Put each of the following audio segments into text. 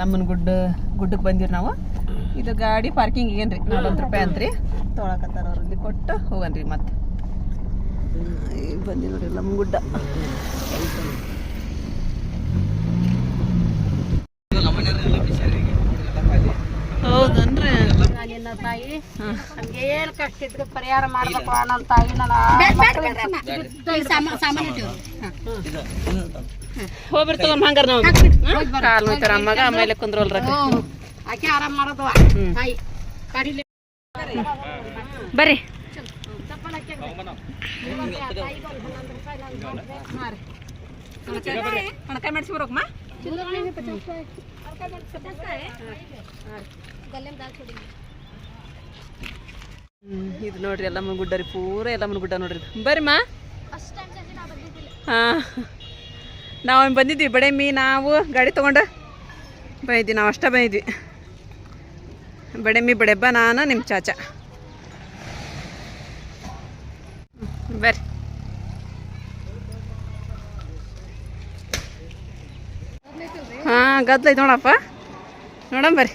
ಲಮ್ಮನ ಗುಡ್ಡ ಗುಡ್ಡಕ್ಕೆ ಬಂದಿರಿ ನಾವು. ಇದು ಗಾಡಿ ಪಾರ್ಕಿಂಗ್ ಏನ್ರಿ? ನಲ್ವತ್ತು ರೂಪಾಯಿ ಅಂತ್ರಿ. ತೊಳಕತ್ತಾರ ಅವ್ರು ಇಲ್ಲಿ ಕೊಟ್ಟು ಹೋಗನ್ರಿ ಮತ್ತೆ. ಬಂದಿ ನೋಡ್ರಿ ಲಮ್ಮ ಗುಡ್ಡ. ಹೌದನ್ರಿ? ನಿನ್ನ ತಾಯಿ ಏನ್ ಕಷ್ಟ ಇದ್ರು ಪರಿಹಾರ ಮಾಡ್ಬೇಕು ಅನ್ನೋ ತಾಯಿ ನನ್ನ ಹೋಗ್ಬಿರ್ ತಗೊಂಡ್ ಹಂಗಾರ ನಾವು. ಕಾಲ್ ನೋಯ್ತಾರ ಅಮ್ಮಗ ಆಮೇಲೆ ಕುಂದ್ರೋಲ್ರ ಆಕೆ ಆರಾಮ್ ಮಾಡೋದು. ಬರ್ರಿ ಹಣಕಾಯಿ ಮಾಡಿಸಿ ಬರೋಕಮ್ಮ ಇದು ನೋಡ್ರಿ ಎಲ್ಲಮ್ಮನ ಗುಡ್ಡ ರೀ ಪೂರ ಎಲ್ಲಮ್ಮನ ಗುಡ್ಡ ನೋಡ್ರಿ. ಬರ್ರಿ ಬರ್ರಿಮ್ಮ ಹಾಂ. ನಾವು ಬಂದಿದ್ವಿ ಬಡೆಮ್ಮಿ ನಾವು ಗಾಡಿ ತೊಗೊಂಡು ಬಂದಿದ್ವಿ ನಾವು ಅಷ್ಟೇ ಬಂದಿದ್ವಿ ಬಡೆಮ್ಮಿ ಬಡೆಬ್ಬ ನಾನು ನಿಮ್ಮ ಚಾಚಾ. ಬರ್ರಿ. ಹಾಂ, ಗದ್ಲೈತೆ ನೋಡಪ್ಪ. ನೋಡಂಬರ್ರಿ ಬರ್ರಿ.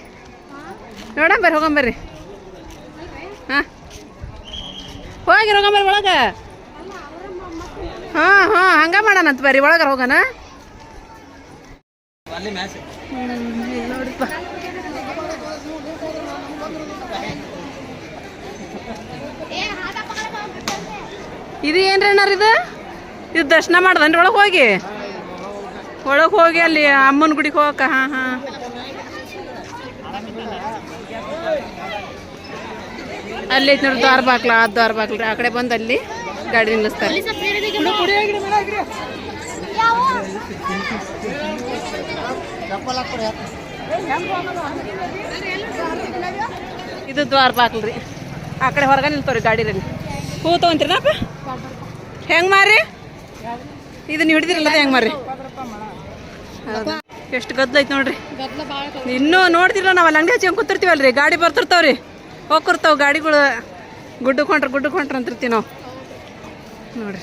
ನೋಡಮ್ ಬರ್ರಿ ಹೋಗಂಬರ್ರಿ ಹಾಂ. ಹೋಗಿ ಹೋಗಂಬರ್ರಿ ಒಳಗೆ. ಹಾಂ ಹಾಂ ಹಂಗ ಮಾಡೋಣಂತ ಬರ್ರಿ ಒಳಗ ಹೋಗೋಣ. ನೋಡಿಪ್ಪ ಇದು ಏನ್ರಿ ಅಣ್ಣಾರ ಇದು? ಇದು ದರ್ಶನ ಮಾಡ್ದನ್ರಿ ಒಳಗೆ ಹೋಗಿ. ಒಳಗೆ ಹೋಗಿ ಅಲ್ಲಿ ಅಮ್ಮನ ಗುಡಿಗೆ ಹೋಗಕ್ಕ ಹಾಂ ಹಾಂ. ಅಲ್ಲಿ ಐತೆ ನೋಡಿ ದ್ವಾರ ಬಾಕ್ಲ ಆ ದ್ವಾರ ಬಾಕ್ಲ ಆ ಕಡೆ ಬಂದು ಅಲ್ಲಿ. ಗಾಡಿ ನಿಲ್ಲಿಸ್ತಾರೆ. ಇದು ದ್ವಾರ ಬಾಕ್ಲ್ರಿ ಆ ಕಡೆ ಹೊರಗೆ ನಿಲ್ತಾವ್ರಿ ರೀ. ಹೂ ತಗೊಂತೀರ ಹೆಂಗೆ ಮಾರಿ ಇದನ್ನ ಹಿಡಿದಿರಲ್ಲ ಹೆಂಗೆ ಮಾರಿ ಎಷ್ಟು ಗದ್ದಲ ಐತೆ ನೋಡ್ರಿ. ಇನ್ನೂ ನೋಡ್ತಿರಲ್ಲ ನಾವು ಅಲ್ಲಿ ಅಂಗಡಿ ಹಚ್ಚಿ ಕೂತಿರ್ತೀವಲ್ರಿ. ಗಾಡಿ ಬರ್ತಿರ್ತಾವ್ರಿ. ಹೋಗಿರ್ತಾವ ಗಾಡಿಗಳು. ಗುಡ್ಡು ಕೊಂಡ್ರೆ ಗುಡ್ಡು ಹೊಂಟ್ರ ಅಂತಿರ್ತೀವಿ ನಾವು. ನೋಡ್ರಿ.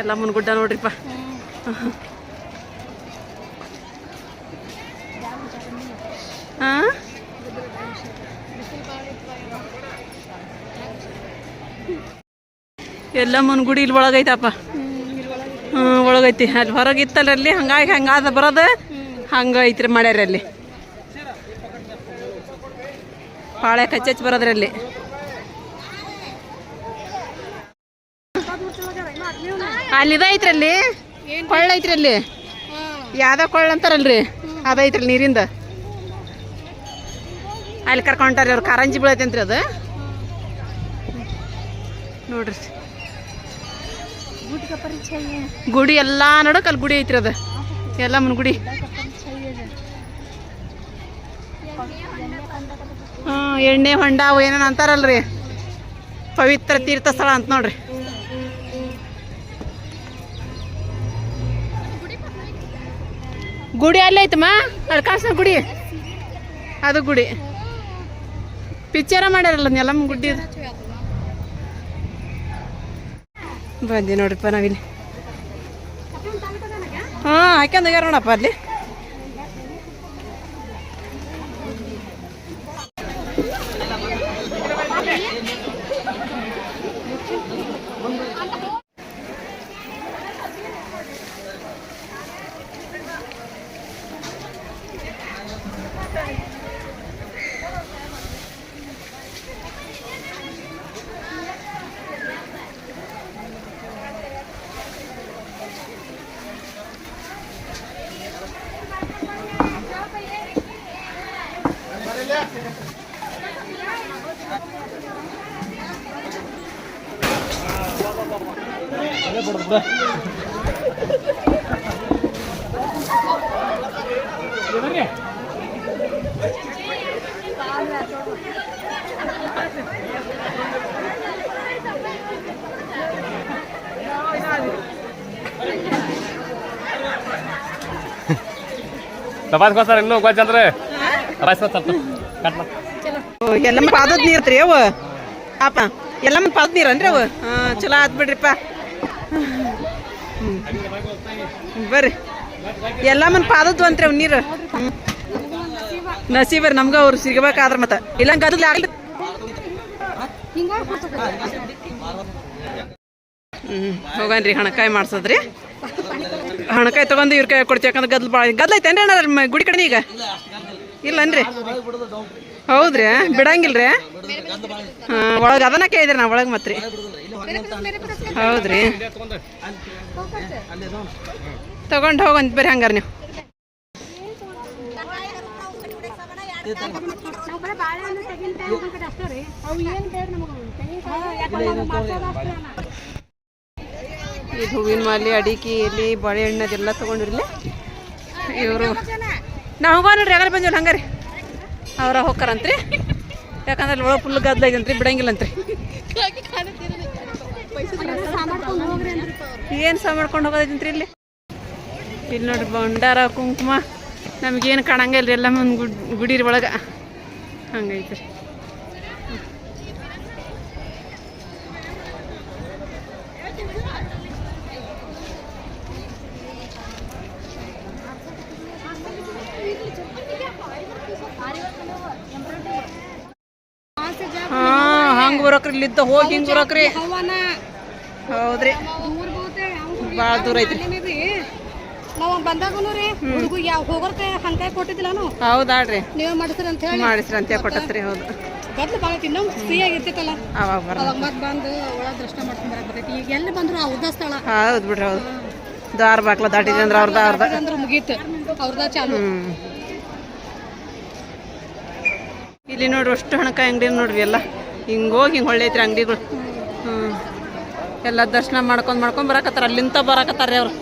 ಎಲ್ಲ ಮುನ್ ಗುಡ್ಡ ನೋಡ್ರಿಪ್ಪ. ಹಾಂ ಎಲ್ಲ ಮುನ್ ಗುಡಿ ಇಲ್ಲಿ ಒಳಗೈತಪ್ಪ. ಹ್ಞೂ ಒಳಗೈತಿ. ಅಲ್ಲಿ ಹೊರಗೆ ಇತ್ತಲ್ಲ ಅಲ್ಲಿ? ಹಂಗಾಗಿ ಹಂಗಾದ ಬರೋದು? ಹಂಗೆ ಐತ್ರಿ ಮಾಡ್ಯಾರ ಅಲ್ಲಿ. ಪಾಳೆ ಕಚ್ಚಚ್ಚಿ ಬರೋದ್ರಲ್ಲಿ. ಅಲ್ಲಿ ಇದೈತ್ರಿ ಅಲ್ಲಿ ಕೊಳ್ಳ ಐತ್ರಿ ಅಲ್ಲಿ ಯಾವ್ದೋ ಕೊಳ್ಳ ಅಂತಾರಲ್ರಿ? ಅದೈತ್ರಿ ನೀರಿಂದ. ಅಲ್ಲಿ ಕರ್ಕೊಂಟಾರಿ ಅವ್ರು. ಕಾರಂಜಿ ಅಂತ್ರಿ ಅದು. ನೋಡ್ರಿ. ಗುಡಿ ಎಲ್ಲ ನಡಕ್ ಅಲ್ಲಿ ಗುಡಿ ಐತ್ರಿ ಅದು. ಮುನ್ ಗುಡಿ ಹ್ಮ್ ಎಣ್ಣೆ ಹೊಂಡ ಅವು ಏನೇನು ಅಂತಾರಲ್ರಿ? ಪವಿತ್ರ ತೀರ್ಥ ಸ್ಥಳ ಅಂತ ನೋಡ್ರಿ. ಗುಡಿ ಅಲ್ಲೇ ಐತಮ್ಮ? ಅಲ್ಲಿ ಕಾಣಿಸ್ತ ಗುಡಿ. ಅದು ಗುಡಿ. ಪಿಕ್ಚರ ಮಾಡ್ಯಾರಲ್ಲ ನೆಲಮ್ಮ ಗುಡ್ಡಿ. ಬಂದಿ ನೋಡ್ರಿಪ್ಪ ನಾವಿಲ್ಲಿ. ಹಾಂ ಹಾಕ್ಯಂದಾಗ ನೋಡಪ್ಪ ಅಲ್ಲಿ. ತಪಾಸ್ಕೋಸ್ಕರ ಇನ್ನೂ ಗೊಜ್ಜ ಅಂದ್ರೆ ಎಲ್ಲಮ್ಮ ಪಾದದ ನೀರು ಅವ? ಅಪ್ಪ ಎಲ್ಲಮ್ಮ ಪಾದದ ನೀರು ಅನ್ರಿ ಅವು ಚಲೋ ಆತ್ ಬಿಡ್ರಿಪ್ಪ. ಬರ್ರಿ. ಎಲ್ಲ ಮನ್ ಪಾದದ್ದು ಅಂತ್ರಿ ನೀರು. ನಸೀಬರ್, ನಮ್ಗ ಅವ್ರು ಸಿಗಬೇಕಾದ್ರ ಮತ್ತೆ. ಇಲ್ಲ ಗದಲ್ ಆಗ್ಲಿ ಹ್ಮ್, ಹೋಗನ್ರಿ, ಹಣಕಾಯಿ ಮಾಡ್ಸದ್ರಿ. ಹಣಕಾಯಿ ತಗೊಂಡು ಇವ್ರ ಕೈ ಕೊಡ್ತೀವಿ, ಯಾಕಂದ್ರೆ ಗದ್ಲು ಭಾಳ ಗದ್ಲ ಐತೆ ಗುಡಿ ಕಡೆ ಈಗ? ಇಲ್ಲನ್ರಿ. ಹೌದ್ರಿ? ಬಿಡಂಗಿಲ್ರಿ? ಹಾಂ, ಒಳಗೆ ಅದನ್ನ ಕೇಳಿದ್ರಿ ನಾ ಒಳಗೆ ಮತ್ರಿ. ಹೌದ್ರಿ. ತಗೊಂಡು ಹೋಗಂತ ಬರ್ರಿ ಹಂಗಾರ ನೀವು. ನಾವು ರೀ ನಾವು. ಇದು ಹೂವಿನ ಮಾಲೆ, ಅಡಿಕೆ, ಎಲೆ ಬಾಳೆಹಣ್ಣು ಅದೆಲ್ಲ ತೊಗೊಂಡಿರ್ಲಿ. ಇವರು ನಾವು ಹೋಗೋಣ ನೋಡ್ರಿ ಹಂಗಾರಿ. ಅವ್ರ ಹೋಗ್ತಾರಂತ್ರಿ ಯಾಕಂದ್ರೆ ಒಳಗೆ ಫುಲ್ ಗದ್ದಲ ಐತಂತ್ರಿ ಬಿಡಂಗಿಲ್ಲಂತ್ರಿ. ಏನು ಸಹ ಮಾಡ್ಕೊಂಡು ಹೋಗೋದೈತಂತ್ರಿ ಇಲ್ಲಿ? ಇಲ್ಲಿ ನೋಡ್ರಿ ಭಂಡಾರ, ಕುಂಕುಮ. ನಮಗೇನು ಕಾಣಂಗಿಲ್ಲ ರೀ ಎಲ್ಲ ಮುಂದೆ ಗುಡ್ ಗುಡಿರಿ ಒಳಗೆ. ಹಂಗೈತ್ರಿ ಆಸೆ ಜಾಗ ಹಾಂ ಹಂಗೆ ಬರೋಕ್ರಿ ಇಲ್ಲಿದ್ದ ಹೋಗಿ ಹಿಂಗ್ ಬರಕ್ರಿ. ಹೌದ್ರಿ. ಬಾಳ ಭಾಳ ದೂರ ಐತ್ರಿ. ನಾವು ಬಂದಾಗನು ರೀ ಹುಡುಗ ಯಾವ ಹೋಗೋರ್ತೆ ಹಂಕಾಯಿ ಕೊಟ್ಟಿದ್ದಿಲ್ಲ ನಾನು ಹೌದಾಡ್ರಿ ನೀವೇ ಮಾಡಿಸ್ರಿ ಅಂತ ಹೇಳಿ. ಮಾಡಿಸ್ರಿ ಅಂತ ಕೊಟ್ಟತ್ರಿ ಹೌದು. ಗದ್ಲು ಭಾಳ ಐತಿ ಇನ್ನೊಂದು ಫ್ರೀ ಆಗಿರ್ತೈತಲ್ಲ. ಅವಾಗ ಅವಾಗ ಮತ್ತೆ ಬಂದು ಒಳ ದರ್ಶನ ಮಾಡ್ಕೊಂಡ್ ಬರಕ್ ಬರ್ತೈತಿ. ಈಗ ಎಲ್ಲಿ ಬಂದ್ರು ಉದ್ದ ಸ್ಥಳ. ಹೌದು ಬಿಡ್ರಿ ಹೌದು. ದ್ವಾರ ಬಾಕ್ಲ ದಾಟಿದ್ರಿ ಅಂದ್ರೆ ಅವ್ರದ ಅವ್ರದ. ಅಂದ್ರೆ ಮುಗೀತು. ಅವ್ರದ ಚಾಲು. ಇಲ್ಲಿ ನೋಡ್ರಿ ಅಷ್ಟು ಹಣಕಾಯಿ ಅಂಗಡಿ ನೋಡ್ರಿ ಎಲ್ಲ. ಹಿಂಗೆ ಹೋಗಿ ಹೊಳ್ಳೈತ್ರಿ ಅಂಗಡಿಗಳು. ಹ್ಞೂ ಎಲ್ಲ ದರ್ಶನ ಮಾಡ್ಕೊಂಡು ಮಾಡ್ಕೊಂಡು ಬರಾಕತ್ತಾರ. ಅಲ್ಲಿಂದ ಬರಾಕತ್ತಾರ ರೀ ಅವ್ರು.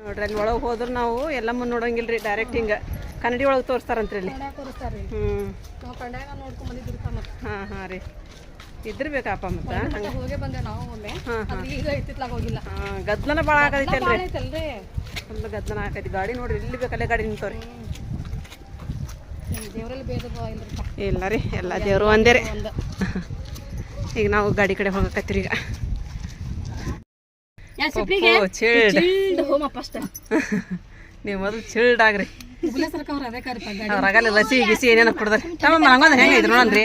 ನೋಡ್ರಿ ಅಲ್ಲಿ ಒಳಗೆ ಹೋದ್ರೆ ನಾವು ಎಲ್ಲ ಮುಂದೆ ನೋಡಂಗಿಲ್ಲ ರೀ ಡೈರೆಕ್ಟ್ ಹಿಂಗೆ. ಕನ್ನಡಿ ಒಳಗೆ ತೋರಿಸ್ತಾರಂತ್ರಿ ಇಲ್ಲಿ ತೋರಿಸ್ತಾರ್ರಿ. ಹ್ಞೂ ಹಾಂ ಹಾಂ ರೀ. ಇದ್ರಬೇಕಪ್ಪ ಮತ್ತೆ? ಹಂಗೆ ಬಂದೆ ನಾವು ಒಮ್ಮೆ. ಈಗ ಐತಿತ್ಲಾಗ ಹೋಗಿಲ್ಲ. ಹಾಂ ಗದ್ಲನ ಭಾಳ ಐತಲ್ರಿ. ಫುಲ್ ಗದ್ದನ ಹಾಕೈತಿ ಗಾಡಿ ನೋಡ್ರಿ ಇಲ್ಲಿ ಬೇಕಲ್ಲೇ ಗಾಡಿ ನಿಂತವ್ರಿ. ಇಲ್ಲ ರೀ ಎಲ್ಲ ದೇವರು ಒಂದೇ ರೀ. ಈಗ ನಾವು ಗಾಡಿ ಕಡೆ ಹೋಗಕತ್ತೀರಿ ಈಗ. ನೀವು ಮೊದಲು ಚಿಲ್ಡ್ ಆಗ್ರಿ. ಅವ್ರ ಲಸಿ ಗಿಸಿ ಏನೇನೋ ಕುಡ್ದಾರಿ. ತಮ್ಮ ಹಂಗೊಂದು ಹೆಂಗೆ ಐತ್ರಿ ನೋಡನ್ರಿ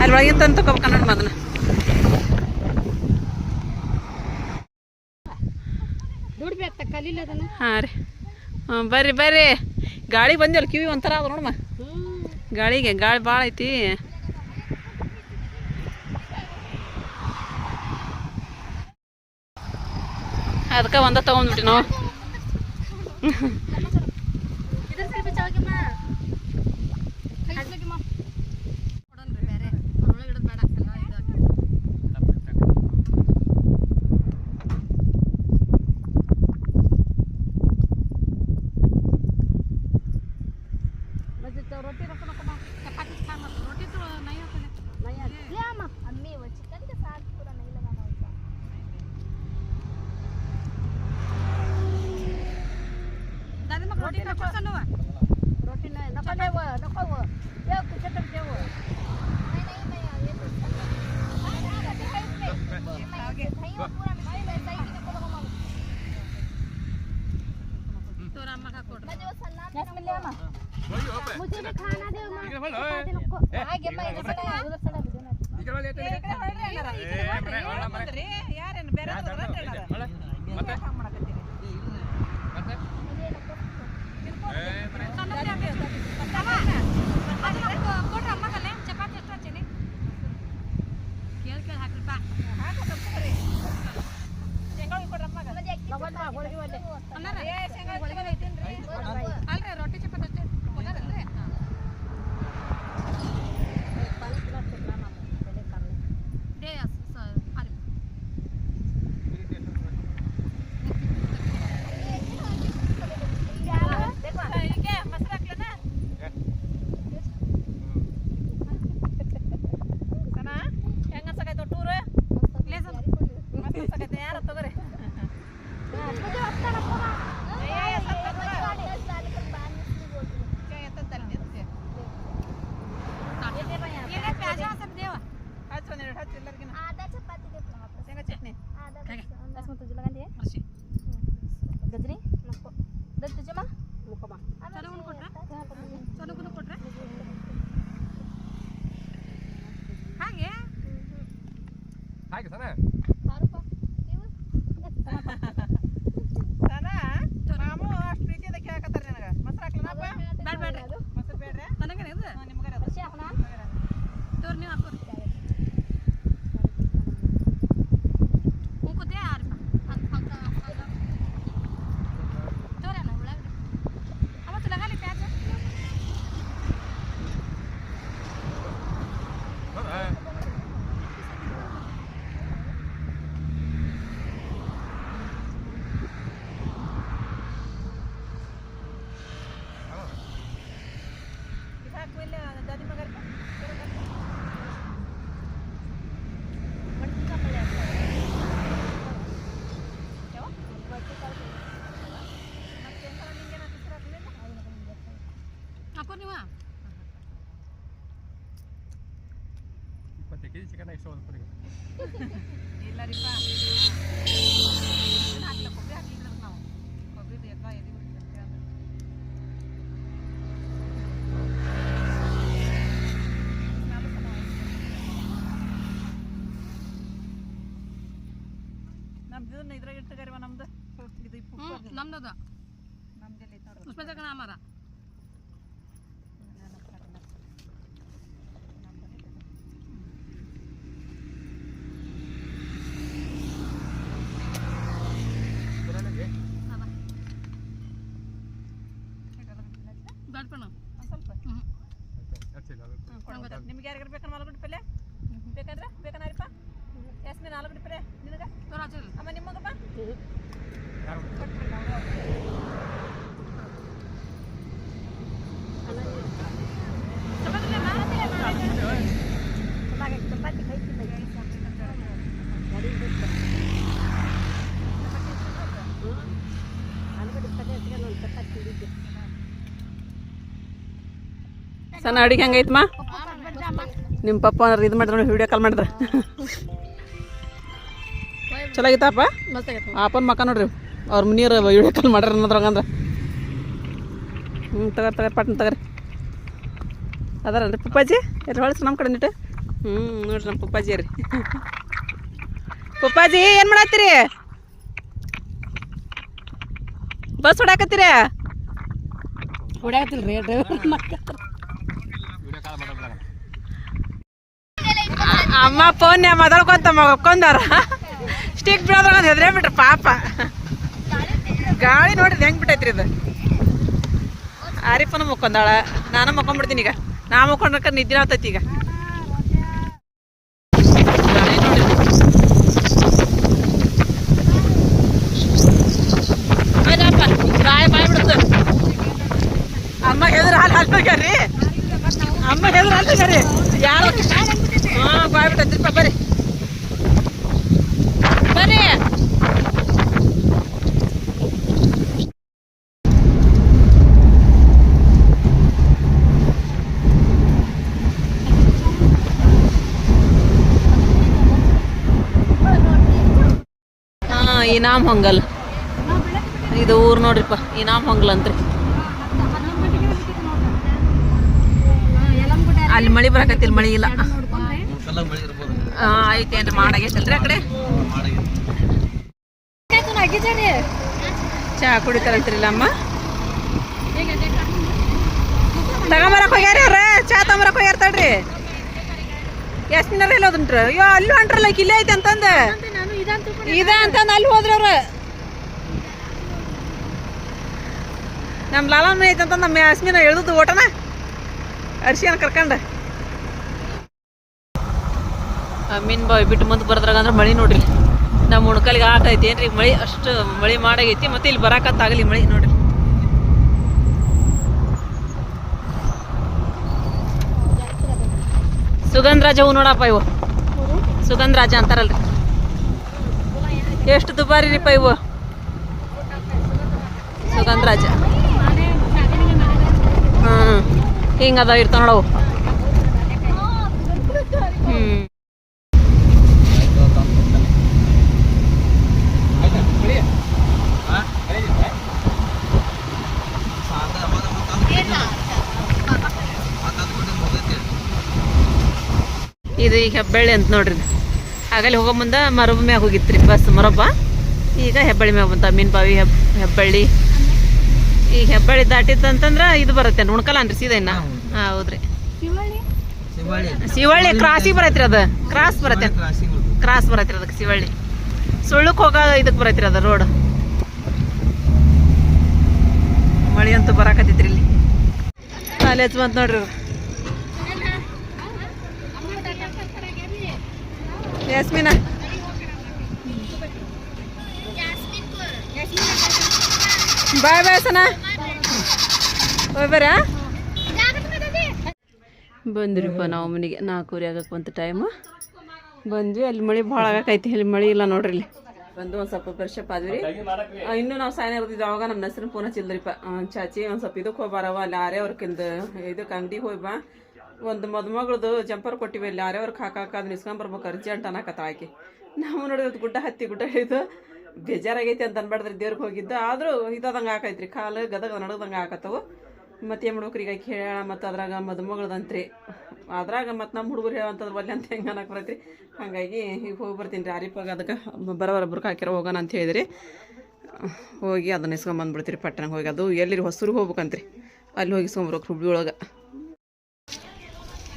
ಅಲ್ಲಿ ಒಳಗೆ ತಂದು ತಗೋಬೇಕ ನೋಡಿ ಮೊದಲು ಹಾಂ ರೀ. ಹಾಂ ಬರ್ರಿ ಬರ್ರಿ. ಗಾಳಿ ಬಂದಿಲ್ಲ ಕಿವಿ ಒಂಥರ ಅದ ನೋಡಮ್ಮ ಗಾಳಿಗೆ ಗಾಳಿ ಭಾಳ ಐತಿ. ಅದಕ್ಕೆ ಒಂದ ತಗೊಂಡ್ಬಿಟ್ಟಿ ನಾವು. ಯಾರು ಬೇರೆದೋ ಹೊರಗೆ ಮತ್ತೆ ಮಾಡ್ಕತ್ತೀರಿ ಬರ್ತೀರಾ ಅಮ್ಮಗಳೇ ಚಪಾತಿ ತರ ಚೆನ್ನಿ ಕೇಳಿ ಕೇರ್ ಹಾಕಿ ಬಾ ಹಾಕಿ ತಗೋರಿ ಹೋಗಿ ಬರ್ಲೆ ಇದನ್ನ ಇದ್ರಾಗ ಇರ್ತಗಾರಿವ ನಮ್ದು? ಇದು ನಮ್ದದ. ನಮ್ದೆಲ್ಲ ಐತೆ ನೋಡ್ರಿ. ಪುಷ್ಪಚಕ್ರ ಅಮರ. ಸಣ್ಣ ಅಡಿಗೆ ಹೆಂಗೈತಮ್ಮ ನಿಮ್ಮ ಪಪ್ಪ ಅಂದ್ರೆ ಇದು ಮಾಡಿದ್ರೆ ವಿಡಿಯೋ ಕಾಲ್ ಮಾಡಿದ್ರೆ. ಚಲೋ ಆಗಿತ್ತಪ್ಪ ಅಪ್ಪನ ಮಕ್ಕ ನೋಡ್ರಿ. ಅವ್ರ ಮುನಿಯರ್ ವಿಡಿಯೋ ಕಾಲ್ ಮಾಡ್ರಿ ಅನ್ನೋದ್ರ ಹಂಗಂದ್ರೆ ಹ್ಞೂ ತಗರ್ ತಗರ್, ಪಟ್ನ ತಗರಿ. ಅದಾರನ್ರಿ ಪಪ್ಪಾಜಿ? ಎಲ್ಲಿ ಹೊಳ್ಸಿ ನಮ್ಮ ಕಡೆ ನಿಟ್ಟು ಹ್ಞೂ ನೋಡ್ರಿ ನಮ್ಮ ಪಪ್ಪಾಜಿ ರೀ ಪಪ್ಪಾಜಿ, ಏನು ಮಾಡತ್ತೀರಿ? ಬಸ್ ಹೊಡಾಕತ್ತೀರಿ ಹೊಡ್ಯಾಕತ್ತಿಲ್ಲ ಡ್ರೈವರ್ ವಿಡಿಯೋ ಕಾಲ್ ಮಾಡೋದ್ರಾಗ ಅಮ್ಮ ಫೋನ್ ಮಾತಾಡ್ಕೊಂತ ಮಕ್ಕೊಂಡಾರ ಸ್ಟಿಕ್ ಬೀಳೋದ್ರಾಗ ಒಂದು ಹೆದ್ರೇ ಬಿಟ್ರಿ, ಪಾಪ. ಗಾಳಿ ನೋಡ್ರಿ ಹೆಂಗ್ ಬಿಟ್ಟೈತ್ರಿ ಇದು? ಆರಿಫನು ಮುಕ್ಕೊಂದಾಳ ನಾನು ಮಕ್ಕೊಂಡ್ಬಿಡ್ತೀನಿ ಈಗ. ನಾ ಮುಕ್ಕೊಂಡ್ರಕ್ಕ ನಿದ್ದೆ ಆಗ್ತೈತಿ ಈಗ. ಅಮ್ಮ ಹೆದ್ರ ಹಾಲು ಹಾಲ್ಬೇಕ್ರಿ ಅಮ್ಮ ಹೆದ್ರ ಹಾಲ್ಬೇಕ್ರಿ ಯಾರು? ಬರ್ರಿ. ಹಾ, ಇನಾಮ್ ಹೊಂಗಲ್. ಇದು ಊರ್ ನೋಡ್ರಿಪ್ಪ, ಇನಾಮ್ ಹೊಂಗಲ್ ಅಂತ್ರಿ. ಅಲ್ಲಿ ಮಳಿ ಬರಕತ್ತಿಲ್ಲ ಮಳಿ ಇಲ್ಲ. ಐತೇನ್ರಿ ಮಾಡಾಗೈತಲ್ರಿ ಆ ಕಡೆ? ಚಹಾ ಕುಡಿತಾರಂತ್ರಿಲ್ಲ ಅಮ್ಮ ತಗೊಂಬರಕ್ ಹೋಗ್ಯಾರ ಅವ್ರ ಚಹಾ ತಗೊಂಬರಕ್ ಹೋಗ್ಯಾರ ತಡ್ರಿ. ಎಷ್ಟು ದಿನ ಎಲ್ಲ ಹೋದ್ರಿ ಅಯ್ಯೋ ಅಲ್ಲಿ ಅಂಟ್ರಲ್ಲ ಇಲ್ಲೇ ಐತೆ ಅಂತಂದ. ಇದ ಅಂತಂದ ಅಲ್ಲಿ ಹೋದ್ರಿ ಅವ್ರ. ನಮ್ಮ ಲಾಲನ್ ಮನೆ ಐತೆ ಅಂತಂದ ನಮ್ಮ ಯಾಸ್ಮಿನ ಎಳ್ದು ಓಟನ. ಅರ್ಶಿನ ಕರ್ಕಂಡ. ಮೀನ್ ಬಾವಿ ಬಿಟ್ಟು ಮುಂದೆ ಬರ್ದ್ರಾಗ ಅಂದ್ರೆ ಮಳಿ ನೋಡ್ರಿ. ನಮ್ಮ ಉಣ್ಕಲ್ಗೆ ಆಟೈತಿ ಏನ್ರಿ ಮಳಿ? ಅಷ್ಟು ಮಳಿ ಮಾಡಾಗೈತಿ, ಮತ್ತೆ ಇಲ್ಲಿ ಬರಾಕತ್ತಾಗಲಿ ಮಳಿ ನೋಡ್ರಿ. ಸುಗಂಧರಾಜ ಹೂ ನೋಡಪ್ಪ ಇವು. ಸುಗಂಧರಾಜ ಅಂತಾರಲ್ರಿ. ಎಷ್ಟು ದುಬಾರಿ ರೀಪ ಇವು ಸುಗಂಧರಾಜ ಹ್ಞೂ ಹಿಂಗೆ ಅದಾವ ಇರ್ತಾವ ನೋಡವು ಹ್ಞೂ ಇದು ಈಗ ಹೆಬ್ಬಳ್ಳಿ ಅಂತ ನೋಡ್ರಿ. ಆಗಲ್ಲಿ ಹೋಗೋ ಮುಂದೆ ಮರಬ ಮ್ಯಾಗ ರೀ ಬಸ್ ಮರಬ್ಬ ಈಗ ಹೆಬ್ಬಳ್ಳಿ ಮ್ಯಾಗ ಬಂತ ಮೀನ್ ಬಾವಿ ಹೆಬ್ ಹೆಬ್ಬಳ್ಳಿ. ಈಗ ಹೆಬ್ಬಳ್ಳಿ ದಾಟಿತ್ತಂತಂದ್ರೆ ಇದು ಬರುತ್ತೆ ಉಣ್ಕಲ್ಲ ಅನ್ರಿ ಸೀದಾ ಇನ್ನ. ಹೌದ್ರಿ. ಶಿವಳ್ಳಿ? ಕ್ರಾಸಿಗೆ ಬರತ್ರಿ ಅದು. ಕ್ರಾಸ್ ಬರತ್ತೆ. ಕ್ರಾಸ್ ಬರತ್ರಿ ಅದಕ್ಕೆ ಶಿವಳ್ಳಿ. ಸುಳ್ಳಕ್ಕೆ ಹೋಗೋ ಇದಕ್ಕೆ ಬರತ್ರಿ ಅದು ರೋಡ್ ಮಳಿ ಅಂತೂ ಬರಾಕತ್ತೈತ್ರಿ ಇಲ್ಲಿ. ಕಾಲೇಜ್ ಬಂತ ನೋಡ್ರಿ ಇವ್ರು. ಯಾಸ್ಮಿನ ಬಾಯ್ ಬಾಯ್ ಸನ ಹೋಯ್ ಬರ್ಯಾ ಬಂದ್ರಿಪ್ಪ ನಾವು ಮನೆಗೆ. ನಾಲ್ಕೂವರೆ ಆಗಕ್ಕೆ ಬಂತು ಟೈಮು ಬಂದ್ವಿ ಅಲ್ಲಿ ಮಳೆ ಭಾಳ ಆಗಕ್ಕೈತಿ ಅಲ್ಲಿ ಮಳೆ ಇಲ್ಲ ನೋಡ್ರಿ ಇಲ್ಲಿ. ಬಂದು ಒಂದು ಸ್ವಲ್ಪ ಫ್ರೆಶಪ್ ಆದ್ವಿ. ಇನ್ನೂ ಇನ್ನು ನಾವು ಸಾಯನ ಇರ್ತಿದ್ವಿ ಅವಾಗ ನಮ್ಮ ಹೆಸರು ಪೂನ ಚಿಲ್ದ್ರಿಪ್ಪ ಚಾಚಿ ಒಂದು ಸ್ವಲ್ಪ ಇದಕ್ಕೆ ಹೋಗಿ ಬರವ ಅಲ್ಲಿ ಆರೇ ಅವ್ರಕ್ಕಿಂದ ಇದಕ್ಕೆ ಅಂಗಡಿಗೆ ಹೋಗಿ ಬಾ. ಒಂದು ಮದುಮಗಳದು ಜಂಪರ್ ಕೊಟ್ಟಿವಿ, ಇಲ್ಲಿ ಆರೇ ವರ್ಕ್ ಹಾಕಾಕ ಅದನ್ನ ಇಸ್ಕೊಂಬರ್ಬೇಕು ಅರ್ಜೆಂಟ್ ಅನ್ನಕತ್ತ ಆಕಿ. ನಾವು ನೋಡಿದ್ರೆ ಗುಡ್ಡ ಹತ್ತಿ, ಗುಡ್ಡ ಹಿಡಿದು ಬೇಜಾರಾಗೈತಿ ಅಂತ ಅನ್ಬಾರ್ದ್ರಿ ದೇವ್ರಿಗೆ ಹೋಗಿದ್ದು. ಆದರೂ ಇದಾದಂಗೆ ಆಕೈತ್ರಿ, ಕಾಲು ಗದಗ ನಡಗದಂಗೆ ಆಕತ್ತವು. ಮತ್ತೆ ಏನು ಮಾಡ್ಬೇಕ್ರಿ ಈಗ ಹೇಳ, ಮತ್ತು ಅದ್ರಾಗ ಮದುಮಗಳದಂತ್ರಿ ಅದ್ರಾಗ ಮತ್ತು ನಮ್ಮ ಹುಡುಗರು ಹೇಳಂತಂದ್ರೆ ಒಲ್ಲೆ ಅಂತ ಹೆಂಗೆ ಅನ್ನಕ್ಕೆ ಬರತ್ರಿ. ಹಾಗಾಗಿ ಈಗ ಹೋಗಿ ಬರ್ತೀನಿ ರೀ ಆರಿಪಾಗ ಅದಕ್ಕೆ ಬುರ್ಕ ಹಾಕಿರೋ ಹೋಗೋಣ ಅಂತ ಹೇಳಿದ್ರಿ. ಹೋಗಿ ಅದನ್ನ ಇಸ್ಕೊಂಬಂದ್ಬಿಡ್ತೀರಿ ಪಟ್ಟಣಕ್ಕೆ ಹೋಗಿ. ಅದು ಎಲ್ಲಿ ಹೊಸೂರಿಗೆ ಹೋಗ್ಬೇಕಂತ್ರಿ. ಅಲ್ಲಿ ಹೋಗಿ ಇಸ್ಕೊಂಬರ್ಬೇಕು ಹುಬ್ಳಿ ಒಳಗೆ.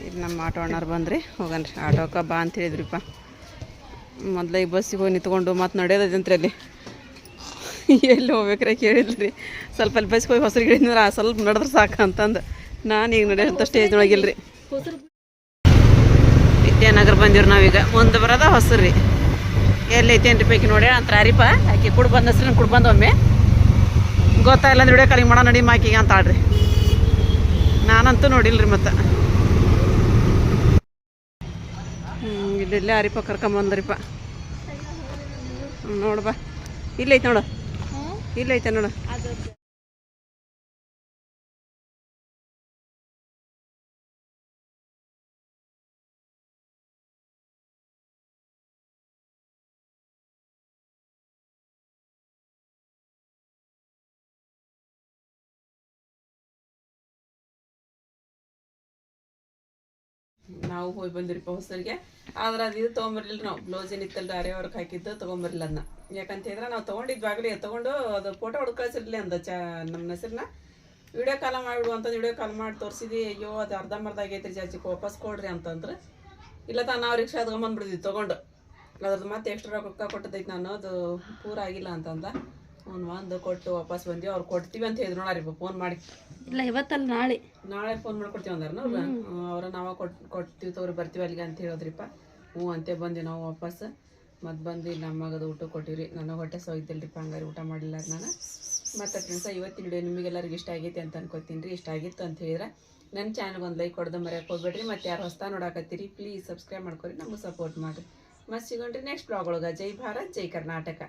ಇದು ನಮ್ಮ ಆಟೋ ಅಣ್ಣರು ಬಂದ್ರಿ. ಹೋಗನ್ರಿ. ಆಟೋಕ ಬಾ ಅಂತ ಹೇಳಿದ್ರಿಪ್ಪ. ಮೊದಲ ಈ ಬಸ್ಸಿಗೆ ಹೋಗಿ ನಿಂತ್ಕೊಂಡು ಮತ್ತೆ ನಡೆಯೋದಂತ್ರಿ ಅಲ್ಲಿ. ಎಲ್ಲಿ ಹೋಗ್ಬೇಕ್ರೆ ಕೇಳಿದ್ರಿ ಸ್ವಲ್ಪ ಅಲ್ಲಿ ಬಸ್ಗೆ ಹೋಗಿ ಹೊಸರಿಗೆ ಹೇಳಿದ್ರೆ ಸ್ವಲ್ಪ ನಡೆದ್ರೆ ಸಾಕು ಅಂತಂದು ನಾನು ಈಗ ನಡೆಯೋಂಥ ಸ್ಟೇಜ್ ಒಳಗಿಲ್ರಿ. ವಿದ್ಯಾನಗರ ಬಂದಿವ್ರಿ ನಾವೀಗ. ಮುಂದೆ ಬರೋದ ಹೊಸರು ರೀ. ಎಲ್ಲಿ ಐತೇನು ಪೈಕಿ ನೋಡಿ ಅಂತ ಅರಿಪ ಆಕೆ ಕುಡ್ ಬಂದ ಹೆಸ್ರನ್ನ ಕುಡ್ ಬಂದ ಒಮ್ಮೆ. ಗೊತ್ತಾಯಿಲ್ಲ ಅಂದ್ರೆ ವಿಡಿಯೋ ಮಾಡ ಮಾಡೋ ನಡಿ ಮಾಕಿಗೆ ಅಂತ ಆಡ್ರಿ. ನಾನಂತೂ ನೋಡಿಲ್ರಿ ಮತ್ತೆ. ಇಲ್ಲಿಲ್ಲೇ ಅರಿಪ ಕರ್ಕೊಂಬಂದ್ರಿಪ್ಪ ನೋಡ್ಬಾ. ಇಲ್ಲೈತೆ ನೋಡು. ಇಲ್ಲೈತೆ ನೋಡು. ನಾವು ಹೋಗಿ ಬಂದಿರಿಪ್ಪ ಹೊಸರಿಗೆ ಆದ್ರೆ ಅದು ಇದು ತೊಗೊಂಬರ್ಲಿಲ್ಲ ನಾವು. ಬ್ಲೌಸ್ ಏನಿತ್ತಲ್ಲ ಅರೆ ವರ್ಕ್ ಹಾಕಿದ್ದು, ತೊಗೊಂಬರ್ಲಿಲ್ಲ ಅದನ್ನ ಯಾಕಂತ ಹೇಳಿದ್ರೆ ನಾವು ತೊಗೊಂಡಿದ್ವಿ ಆಗಲಿ. ತೊಗೊಂಡು ಅದು ಫೋಟೋ ಹೊಡೆದು ಕಳ್ಸಿರ್ಲಿ ಅಂದ ಚ ನಮ್ಮ ಹೆಸರನ್ನ ವಿಡಿಯೋ ಕಾಲ್ ಮಾಡಿಬಿಡು ಅಂತ ವಿಡಿಯೋ ಕಾಲ್ ಮಾಡಿ ತೋರಿಸಿದ್ವಿ. ಅಯ್ಯೋ, ಅದು ಅರ್ಧಂಬರ್ಧ ಆಗೈತ್ರಿ ಜಾಸ್ತಿ. ವಾಪಸ್ ಕೊಡ್ರಿ ಅಂತಂದ್ರೆ. ಇಲ್ಲ ತಾ ನಾವು ರಿಕ್ಷಾ ತೊಗೊಂಬಂದ್ಬಿಡ್ತೀವಿ ತೊಗೊಂಡು. ಅದ್ರದ್ದು ಮತ್ತೆ ಎಕ್ಸ್ಟ್ರಾ ರೊಕ್ಕ ಕೊಟ್ಟದೈತೆ ನಾನು. ಅದು ಪೂರ ಆಗಿಲ್ಲ ಅಂತಂದ. ಅವ್ನು ಒಂದು ಕೊಟ್ಟು ವಾಪಸ್ ಬಂದಿ ಅವ್ರು ಕೊಡ್ತೀವಿ ಅಂತ ಹೇಳಿದ್ರು ನೋಡ್ರಿ ಫೋನ್ ಮಾಡಿ. ಇಲ್ಲ ಇವತ್ತಲ್ಲ ನಾಳೆ. ನಾಳೆ ಫೋನ್ ಮಾಡ್ಕೊಡ್ತೀವಿ ಅಂದಾರ ಅವ್ರು. ಅವ್ರ ನಾವ ಕೊಟ್ ಕೊಡ್ತೀವಿ ತಗೋರಿ ಬರ್ತೀವಿ ಅಲ್ಲಿಗೆ ಅಂತ ಹೇಳಿದ್ರಿಪ್ಪ. ಹ್ಞೂ ಅಂತೆ ಬಂದೆ ನಾವು ವಾಪಸ್. ಮತ್ತು ಬಂದು ನಮ್ಮ ಮಗದು ಊಟ ಕೊಟ್ಟಿವ್ರಿ. ನನಗೆ ಹೊಟ್ಟೆ ಸೋಯ್ತಿಲ್ರಿಪ್ಪ ಹಂಗಾರಿ ಊಟ ಮಾಡಿಲ್ಲ ನಾನು. ಮತ್ತು ಫ್ರೆಂಡ್ಸ ಇವತ್ತಿನ ವಿಡಿಯೋ ನಿಮಗೆಲ್ಲರಿಗೂ ಇಷ್ಟ ಆಗೈತೆ ಅಂತ ಅನ್ಕೋತೀನಿ ರೀ. ಇಷ್ಟ ಆಗಿತ್ತು ಅಂತ ಹೇಳಿದ್ರೆ ನನ್ನ ಚಾನಲ್ಗೆ ಒಂದು ಲೈಕ್ ಕೊಡ್ದು ಮರ್ಯಾಕೆ ಹೋಗ್ಬೇಡ್ರಿ. ಮತ್ತು ಯಾರು ಹೊಸ ನೋಡಾಕತ್ತೀರಿ ಪ್ಲೀಸ್ ಸಬ್ಸ್ಕ್ರೈಬ್ ಮಾಡ್ಕೊರಿ. ನಮಗೆ ಸಪೋರ್ಟ್ ಮಾಡಿರಿ. ಮತ್ತೆ ಸಿಗೋಣ್ರಿ ನೆಕ್ಸ್ಟ್ ಬ್ಲಾಗ್ ಒಳಗೆ. ಜೈ ಭಾರತ್ ಜೈ ಕರ್ನಾಟಕ.